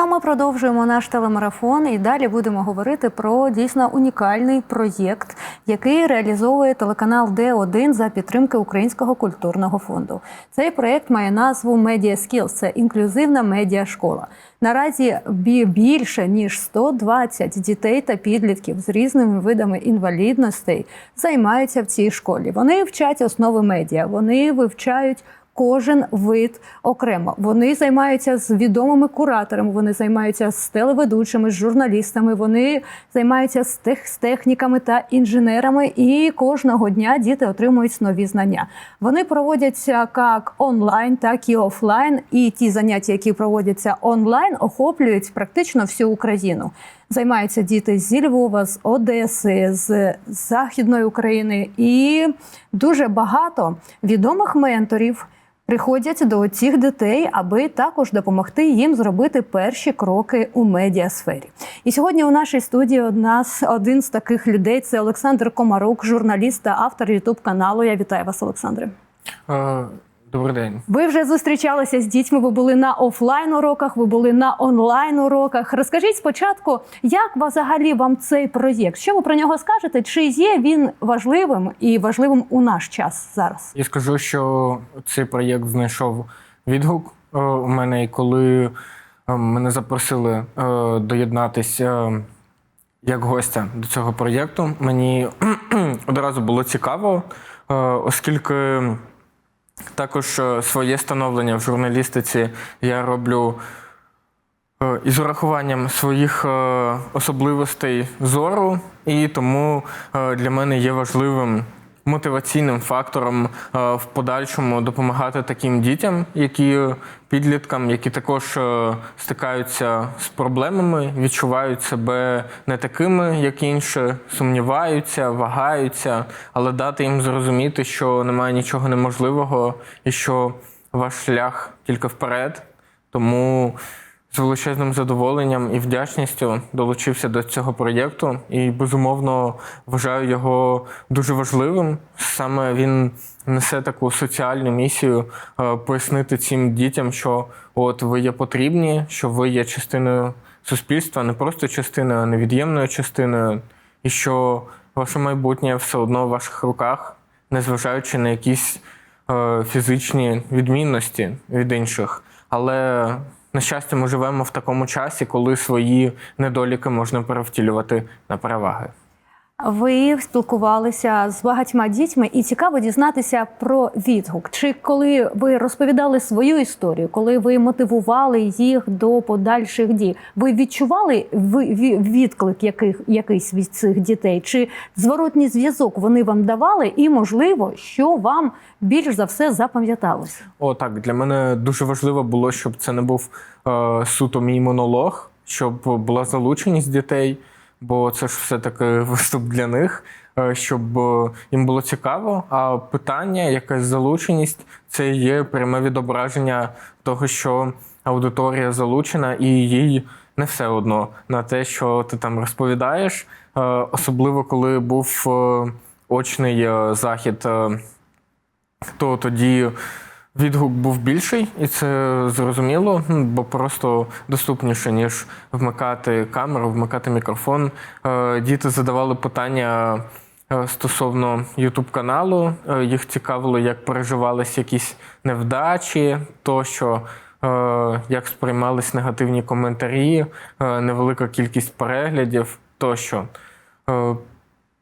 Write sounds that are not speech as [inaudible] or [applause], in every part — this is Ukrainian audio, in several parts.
Ну, а ми продовжуємо наш телемарафон і далі будемо говорити про дійсно унікальний проєкт, який реалізовує телеканал Д1 за підтримки Українського культурного фонду. Цей проєкт має назву Media Skills – це інклюзивна медіашкола. Наразі більше ніж 120 дітей та підлітків з різними видами інвалідностей займаються в цій школі. Вони вчать основи медіа, вони вивчають кожен вид окремо. Вони займаються з відомими кураторами, вони займаються з телеведучими, з журналістами, вони займаються з, тех, з техніками та інженерами. І кожного дня діти отримують нові знання. Вони проводяться як онлайн, так і офлайн. І ті заняття, які проводяться онлайн, охоплюють практично всю Україну. Займаються діти зі Львова, з Одеси, з Західної України, і дуже багато відомих менторів приходять до цих дітей, аби також допомогти їм зробити перші кроки у медіасфері. І сьогодні у нашій студії у нас один з таких людей це Олександр Комарук, журналіст та автор Ютуб каналу. Я вітаю вас, Олександре. Добрий день. Ви вже зустрічалися з дітьми. Ви були на офлайн уроках, ви були на онлайн уроках. Розкажіть спочатку, як взагалі вам цей проєкт? Що ви про нього скажете? Чи є він важливим і важливим у наш час зараз? Я скажу, що цей проєкт знайшов відгук е, у мене, і коли е, мене запросили е, доєднатися як гостя до цього проєкту, мені [clears throat] одразу було цікаво, оскільки також е, своє становлення в журналістиці я роблю е, із урахуванням своїх е, особливостей зору, і тому для мене є важливим мотиваційним фактором е, в подальшому допомагати таким дітям, які підліткам, які також е, стикаються з проблемами, відчувають себе не такими, як інші, сумніваються, вагаються, але дати їм зрозуміти, що немає нічого неможливого і що ваш шлях тільки вперед. Тому з величезним задоволенням і вдячністю долучився до цього проєкту і безумовно вважаю його дуже важливим. Саме він несе таку соціальну місію е, пояснити цим дітям, що от ви є потрібні, що ви є частиною суспільства, не просто частиною, а невід'ємною частиною, і що ваше майбутнє все одно в ваших руках, незважаючи на якісь е, фізичні відмінності від інших. Але на щастя, ми живемо в такому часі, коли свої недоліки можна перевтілювати на переваги. Ви спілкувалися з багатьма дітьми, і цікаво дізнатися про відгук. Чи коли ви розповідали свою історію, коли ви мотивували їх до подальших дій, ви відчували відклик яких, якийсь від цих дітей? Чи зворотній зв'язок вони вам давали? І можливо, що вам більш за все запам'яталося? О, так, для мене дуже важливо було, щоб це не був е, суто мій монолог, щоб була залученість дітей, бо це ж все-таки [laughs] виступ для них, е, щоб е, їм було цікаво. А питання, якась залученість, це є пряме відображення того, що аудиторія залучена, і їй не все одно на те, що ти там розповідаєш. Е, особливо коли був очний захід. то тоді відгук був більший, і це зрозуміло, ну, бо просто доступніше, ніж вмикати камеру, вмикати мікрофон. Е, Діти задавали питання е, стосовно youtube каналу. Е, Їх цікавило, як переживались якісь невдачі, тощо. Як сприймались негативні коментарі, невелика кількість переглядів тощо.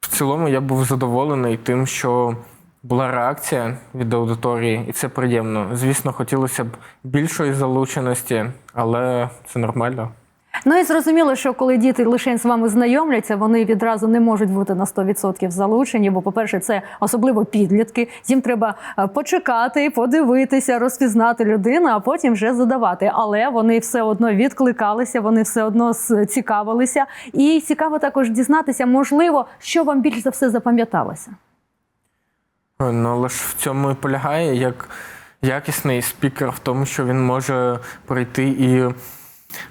В цілому я був задоволений тим, що була реакція від аудиторії, і це приємно. Звісно, хотілося б більшої залученості, але це нормально. Ну і зрозуміло, що коли діти лише з вами знайомляться, вони відразу не можуть бути на 100% залучені. Бо, по-перше, це особливо підлітки. Їм треба е, почекати, подивитися, розпізнати людину, а потім вже задавати. Але вони все одно відкликалися, вони все одно цікавилися. І цікаво також дізнатися, можливо, що вам більш за все запам'яталося. Ну, але ж в цьому і полягає як якісний спікер в тому, що він може прийти і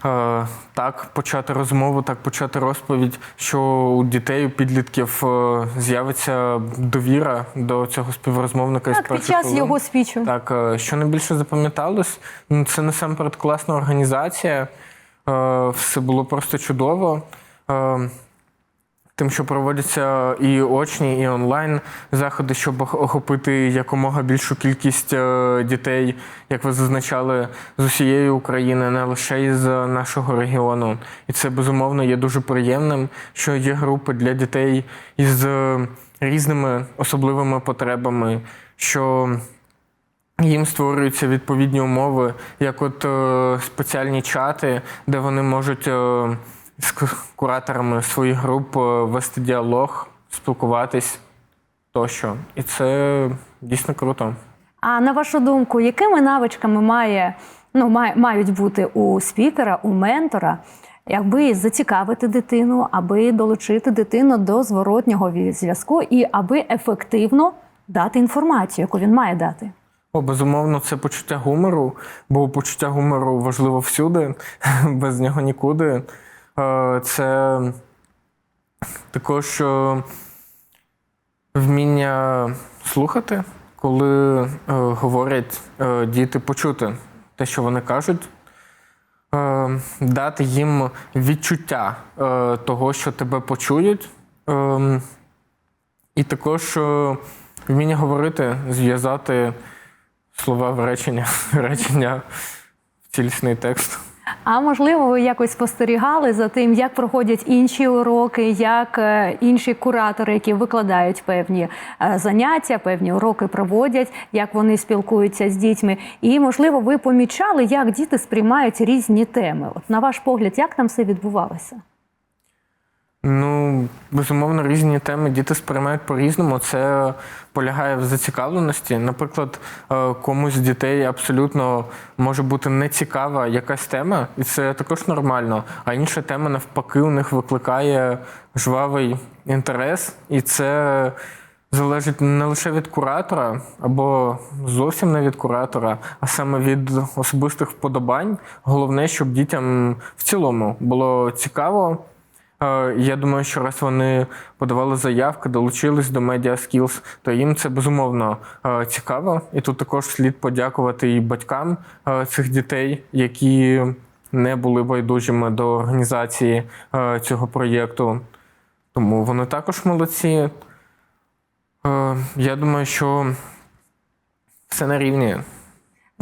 е, так почати розмову, так почати розповідь, що у дітей, у підлітків е, з'явиться довіра до цього співрозмовника Так, під час хвилин. його спічу. Так, е, що найбільше запам'яталось, ну, це насамперед класна організація. Е, Все було просто чудово. Е, Тим, що проводяться і очні, і онлайн заходи, щоб охопити якомога більшу кількість е, дітей, як ви зазначали, з усієї України, не лише із нашого регіону. І це безумовно є дуже приємним, що є групи для дітей із е, різними особливими потребами, що їм створюються відповідні умови, як от е, спеціальні чати, де вони можуть е, з кураторами своїх груп е, вести діалог, спілкуватись тощо. І це дійсно круто. А на вашу думку, якими навичками має, ну, має, мають бути у спікера, у ментора, аби зацікавити дитину, аби долучити дитину до зворотнього зв'язку і аби ефективно дати інформацію, яку він має дати? О, безумовно, це почуття гумору, бо почуття гумору важливо всюди, [laughs] без нього нікуди. Е, Це також е, вміння слухати, коли е, говорять діти, почути те, що вони кажуть, дати їм відчуття того, що тебе почують. І також вміння говорити, зв'язати слова в речення, [laughs] речення в цілісний текст. А можливо, ви якось спостерігали за тим, як проходять інші уроки, як е, інші куратори, які викладають певні е, заняття, певні уроки проводять, як вони спілкуються з дітьми. І можливо, ви помічали, як діти сприймають різні теми. От на ваш погляд, як там все відбувалося? Ну, безумовно, різні теми діти сприймають по-різному. Це полягає в зацікавленості. Наприклад, е, комусь з дітей абсолютно може бути нецікава якась тема, і це також нормально. А інша тема, навпаки, у них викликає жвавий інтерес, і це залежить не лише від куратора, або зовсім не від куратора, а саме від особистих вподобань. Головне, щоб дітям в цілому було цікаво. Е, Я думаю, що раз вони подавали заявки, долучились до Media Skills, то їм це безумовно е, цікаво. І тут також слід подякувати і батькам е, цих дітей, які не були байдужими до організації цього проєкту. Тому вони також молодці. Я думаю, що все на рівні.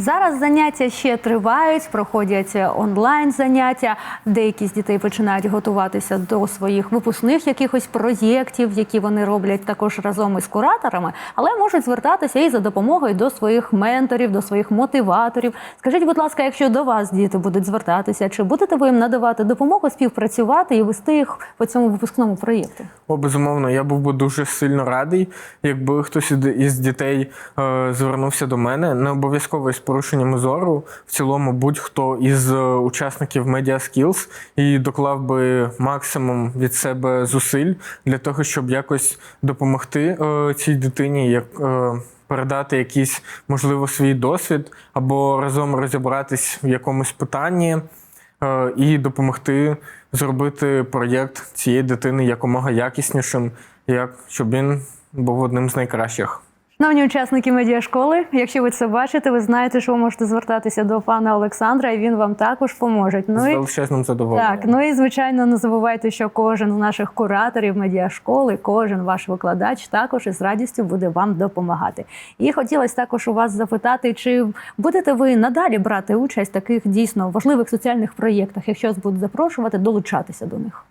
Зараз заняття ще тривають, проходять онлайн заняття. Деякі з дітей починають готуватися до своїх випускних якихось проєктів, які вони роблять також разом із кураторами, але можуть звертатися і за допомогою до своїх менторів, до своїх мотиваторів. Скажіть, будь ласка, якщо до вас діти будуть звертатися, чи будете ви їм надавати допомогу співпрацювати і вести їх по цьому випускному проєкту? О, безумовно, я був би дуже сильно радий, якби хтось із дітей е, звернувся до мене. Не обов'язково із порушеннями зору. В цілому, будь-хто із е, учасників Media Skills і доклав би максимум від себе зусиль для того, щоб якось допомогти е, цій дитині, як е, передати якийсь, можливо, свій досвід або разом розібратись в якомусь питанні е, і допомогти зробити проєкт цієї дитини якомога якіснішим, як щоб він був одним з найкращих. Шановні учасники медіашколи, якщо ви це бачите, ви знаєте, що ви можете звертатися до пана Олександра, і він вам також поможе. З Ну і величезним задоволенням. так, ну і звичайно, не забувайте, що кожен з наших кураторів медіашколи, кожен ваш викладач також із радістю буде вам допомагати. І хотілося також у вас запитати, чи будете ви надалі брати участь в таких дійсно важливих соціальних проєктах, якщо вас будуть запрошувати, долучатися до них.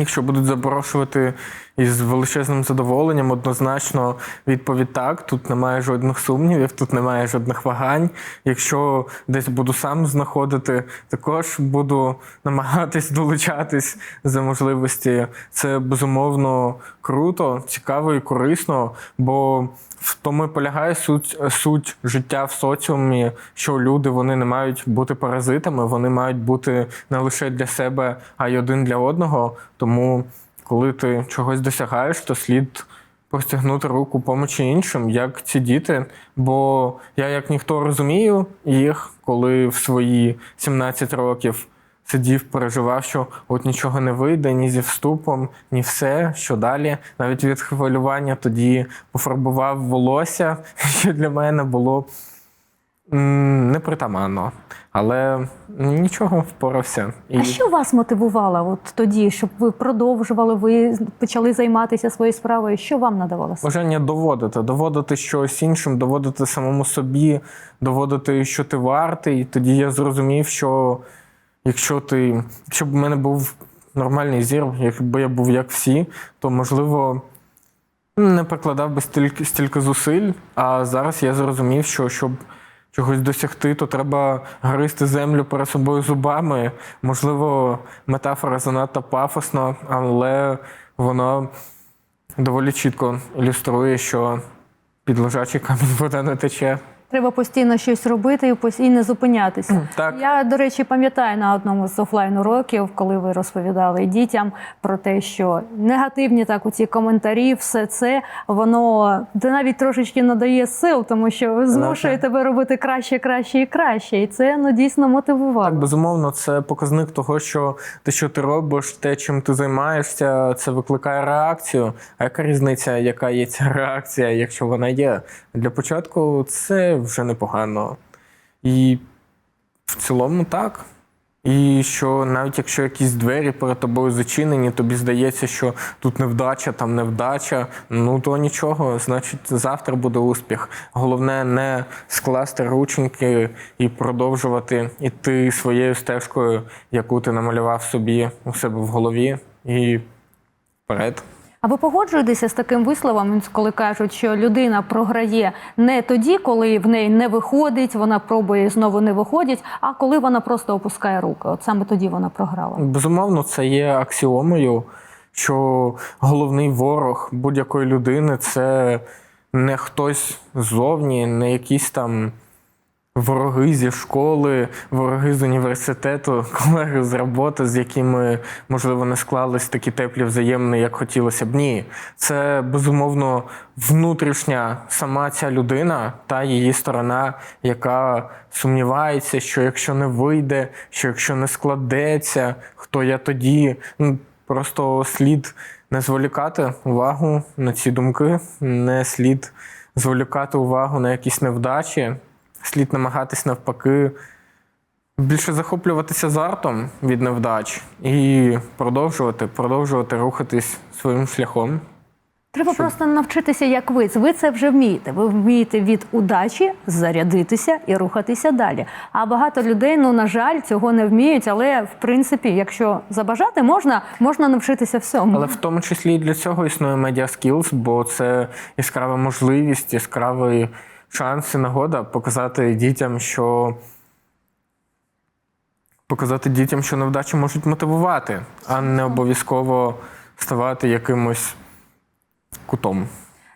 Якщо будуть запрошувати із величезним задоволенням, однозначно відповідь так. Тут немає жодних сумнівів, тут немає жодних вагань. Якщо десь буду сам знаходити, також буду намагатись долучатись за можливості. Це безумовно круто, цікаво і корисно, бо в тому і полягає суть, суть життя в соціумі, що люди вони не мають бути паразитами, вони мають бути не лише для себе, а й один для одного. Тому, коли ти чогось досягаєш, то слід простягнути руку помочі іншим, як ці діти. Бо я, як ніхто, розумію їх, коли в свої 17 років сидів, переживав, що от нічого не вийде, ні зі вступом, ні все, що далі. Навіть від хвилювання тоді пофарбував волосся, [laughs] що для мене було м, непритаманно. Але нічого, впорався. І А що вас мотивувало от тоді, щоб ви продовжували, ви почали займатися своєю справою? Що вам надавало? бажання доводити, доводити щось іншим, доводити самому собі, доводити, що ти вартий. І тоді я зрозумів, що якщо ти, якщо б в мене був нормальний зір, якби я був як всі, то можливо. Не прикладав би стільки, стільки зусиль, а зараз я зрозумів, що щоб чогось досягти, то треба гризти землю перед собою зубами. Можливо, метафора занадто пафосна, але вона доволі чітко ілюструє, що під лежачий камінь [laughs] вода не тече. Треба постійно щось робити і постійно зупинятися. [clears throat] Так. Я, до речі, пам'ятаю на одному з офлайн уроків, коли ви розповідали дітям про те, що негативні так у ці коментарі, все це воно де навіть трошечки надає сил, тому що змушує так. тебе робити краще, краще і краще. І це ну дійсно мотивувало. Так, безумовно, це показник того, що те, що ти робиш, те, чим ти займаєшся, це викликає реакцію. А яка різниця, яка є ця [laughs] реакція, якщо вона є? Для початку це вже непогано. І в цілому так. І що навіть якщо якісь двері перед тобою зачинені, тобі здається, що тут невдача, там невдача, ну то нічого, значить, завтра буде успіх. Головне не скласти рученьки і продовжувати іти своєю стежкою, яку ти намалював собі у себе в голові, і вперед. А ви погоджуєтеся з таким висловом, коли кажуть, що людина програє не тоді, коли в неї не виходить, вона пробує знову не виходить, а коли вона просто опускає руки. От саме тоді вона програла. Безумовно, це є аксіомою, що головний ворог будь-якої людини це не хтось ззовні, не якісь там вороги зі школи, вороги з університету, [laughs] колеги з роботи, з якими, можливо, не склались такі теплі взаємини, як хотілося б. Ні, це безумовно внутрішня сама ця людина та її сторона, яка сумнівається, що якщо не вийде, що якщо не складеться, хто я тоді. Ну, Просто слід не зволікати увагу на ці думки, не слід зволікати увагу на якісь невдачі, слід намагатись навпаки більше захоплюватися азартом від невдач і продовжувати, продовжувати рухатись своїм шляхом. Треба просто навчитися, як ви. Ви це вже вмієте. Ви вмієте від удачі зарядитися і рухатися далі. А багато людей, ну на жаль, цього не вміють. Але в принципі, якщо забажати, можна, можна навчитися всьому. Але в тому числі і для цього існує Media Skills, бо це яскрава можливість, яскравий шанс і нагода показати дітям, що показати дітям, що невдачі можуть мотивувати, а не обов'язково ставати якимось кутом.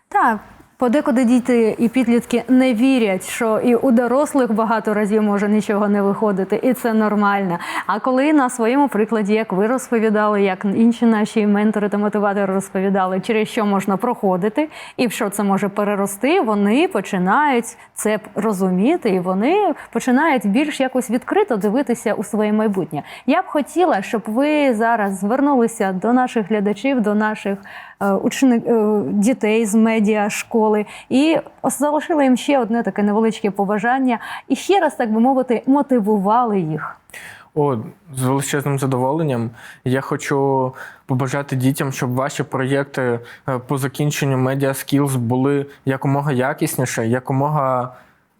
Так. Подекуди діти і підлітки не вірять, що і у дорослих багато разів може нічого не виходити, і це нормально. А коли на своєму прикладі, як ви розповідали, як інші наші ментори та мотиватори розповідали, через що можна проходити і в що це може перерости, вони починають це розуміти, і вони починають більш якось відкрито дивитися у своє майбутнє. Я б хотіла, щоб ви зараз звернулися до наших глядачів, до наших е, учени... е, дітей з медіа школи і залишили їм ще одне таке невеличке побажання, і ще раз, так би мовити, мотивували їх. О, з величезним задоволенням. Я хочу побажати дітям, щоб ваші проєкти е, по закінченню Media Skills були якомога якісніше, якомога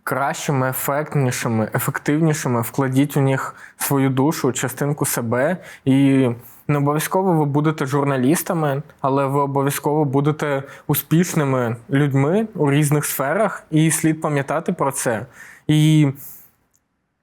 кращими, ефектнішими, ефективнішими. Вкладіть у них свою душу, частинку себе. І не обов'язково ви будете журналістами, але ви обов'язково будете успішними людьми у різних сферах, і слід пам'ятати про це. І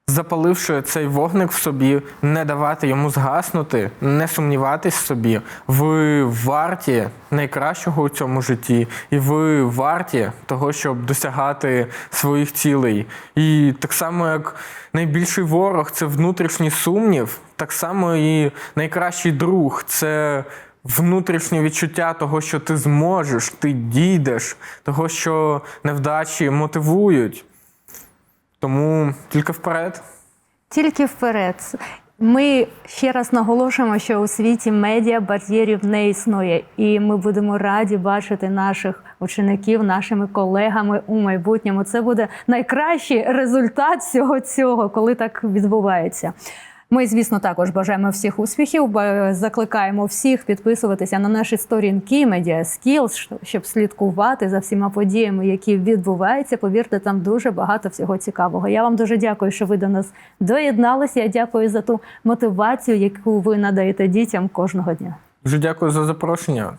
запаливши цей вогник в собі, не давати йому згаснути, не сумніватись в собі. Ви варті найкращого у цьому житті, і ви варті того, щоб досягати своїх цілей. І так само, як найбільший ворог це внутрішній сумнів, так само і найкращий друг це. Внутрішнє відчуття того, що ти зможеш, ти дійдеш, того, що невдачі мотивують. Тому тільки вперед. Тільки вперед. Ми ще раз наголошуємо, що у світі медіа бар'єрів не існує, і ми будемо раді бачити наших учеників, нашими колегами у майбутньому. Це буде найкращий результат всього цього, коли так відбувається. Ми, звісно, також бажаємо всіх успіхів. Закликаємо всіх підписуватися на наші сторінки Media Skills, щоб слідкувати за всіма подіями, які відбуваються. Повірте, там дуже багато всього цікавого. Я вам дуже дякую, що ви до нас доєдналися. Я дякую за ту мотивацію, яку ви надаєте дітям кожного дня. Дуже дякую за запрошення.